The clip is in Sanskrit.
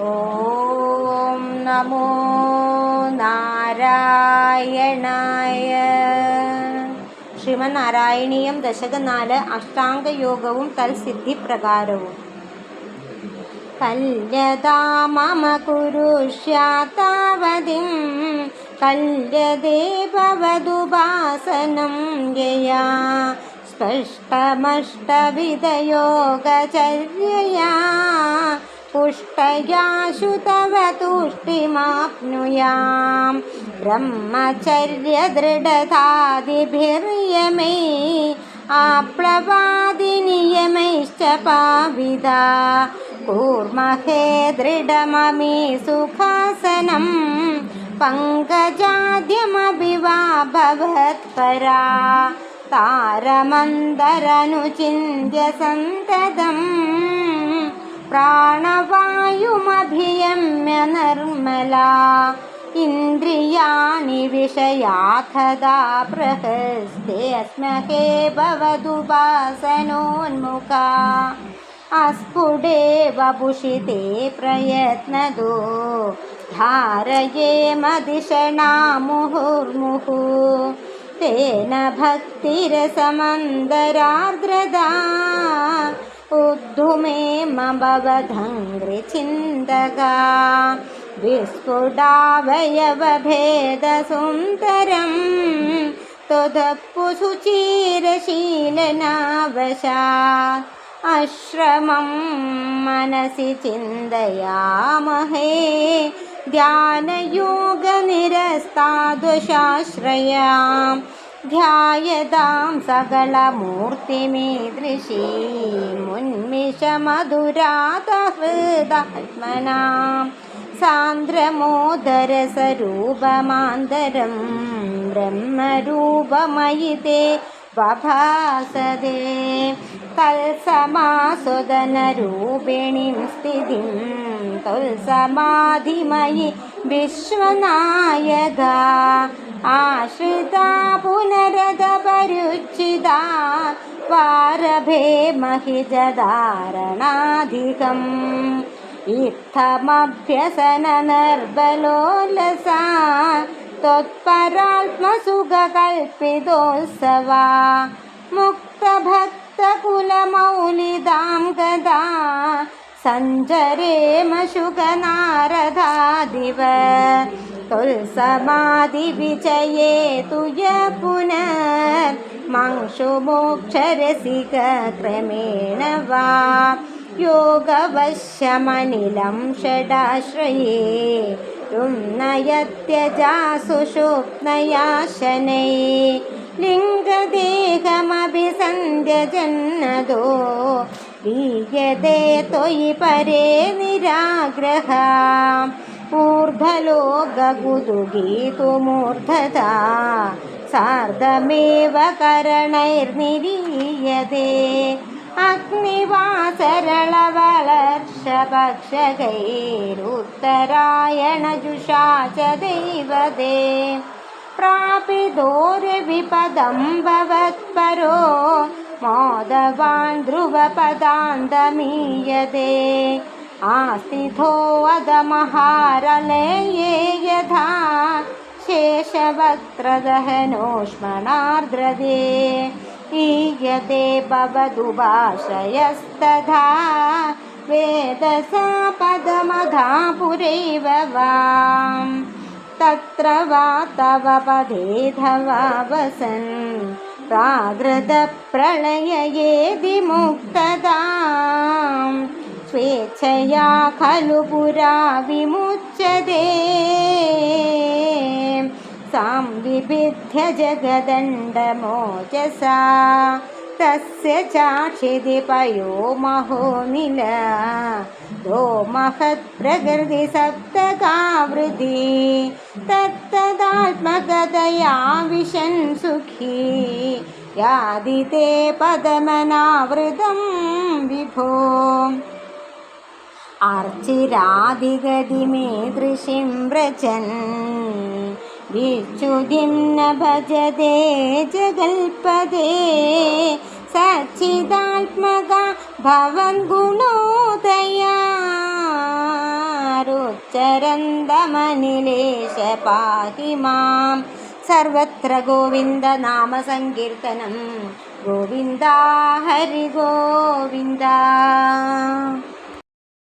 ഓം നമോ നാരായണായ. ശ്രീമനാരായണീയം ദശകനാല് അഷ്ടാംഗയോഗവും തൽസിദ്ധി പ്രകാരവും കല്യതാ മമ കുരുഷ്യാതാവതിം കല്യതേ ഭവദുപാസനം യയാ സ്പഷ്ടമഷ്ടവിധയോഗചര്യയാ. तुष्टयाशु तव तुष्टिमाप्नुयां ब्रह्मचर्यदृढतादिभिर्यमे आप्लवादिनियमैश्च पाविदा। कूर्महे दृढममी सुखासनं पङ्कजाद्यमपि वा भवत्परा तारमन्दरनुचिन्त्य सन्ततं प्राण प्राणवायुमभियम्य निर्मला इन्द्रियाणि विषयाथदा प्रहस्ते अस्महे भवदुपासनोन्मुखा। अस्फुटेव भूषिते प्रयत्नदो। धारये मदिषणा मुहुर्मुहुः। तेन भक्तिरसमन्दरार्द्रदा उद्धुमे मभवधङ्घ्रिचिन्तका विस्फुटावयवभेदसुन्दरं त्वदपुसुचीरशीलनावशात् अश्रमं मनसि चिन्तयामहे ध्यानयोगनिरस्तादुशाश्रयां ध्यायतां सकलमूर्तिमीदृशीमुन्मिषमधुरातहृदात्मनां सान्द्रमोदरसरूपमान्तरं ब्रह्मरूपमयि ते बभासदे तल्समासुदनरूपिणीं स्थितिं तुल्समाधिमयि विश्वनायका आश्रिता पुनरदपरुचिता वारभे महिजधारणाधिकम्। इत्थमभ्यसननर्बलोलसा त्वत्परात्मसुखकल्पितोत्सवा मुक्तभक्तकुलमौलिदां गदा सञ्चरेमशुकनारदादिव तुल्समाधिविजये तु य पुनर्मंशुमोक्षरसिकक्रमेण वा योगवश्यमनिलं षडाश्रये तुं नयत्यजा सुषुप्नया शनै लिङ्गदेहमभिसन्ध्यजन्नदो लीयते त्वयि परे निराग्रहा ऊर्ध्वलोकगुदुगीतुमूर्धता सार्धमेव करणैर्निरीयते। अग्निवासरळवलर्षपक्षकैरुत्तरायणजुषा च दैवते प्रापितोर्विपदं भवत्परो मोदवान् ध्रुवपदान्तमीयते आस्तिथोऽदमहारलये यथा शेषवक्त्रदहनोष्मणार्द्रदे। ईयते भवदुभाषयस्तथा वेदसा पदमधा पुरैव वां तत्र वा तव पदेधवा वसन्। प्राकृतप्रलययेदि मुक्तदां स्वेच्छया खलु पुरा विमुच्यते। सांविभिद्य जगदण्डमोजसा तस्य चाक्षिदि पयो महोनिल दो महत्प्रकृतिसप्तकावृति तत्तदात्मकतया विशन् सुखी। यादिते पदमनावृतं विभो അർച്ചിരാധിഗതിമേ ദൃശിം വ്രജൻ. വിച്ചുതിം ന ഭജതേ ജഗൽപദേ സച്ചിദാത്മക ഭവൻ ഗുണോദയാരുച്ചരന്തമനിലേശ പാഹി മാം സർവത്ര ഗോവിന്ദ നാമ സങ്കീർത്തനം ഗോവിന്ദ ഹരി ഗോവിന്ദ.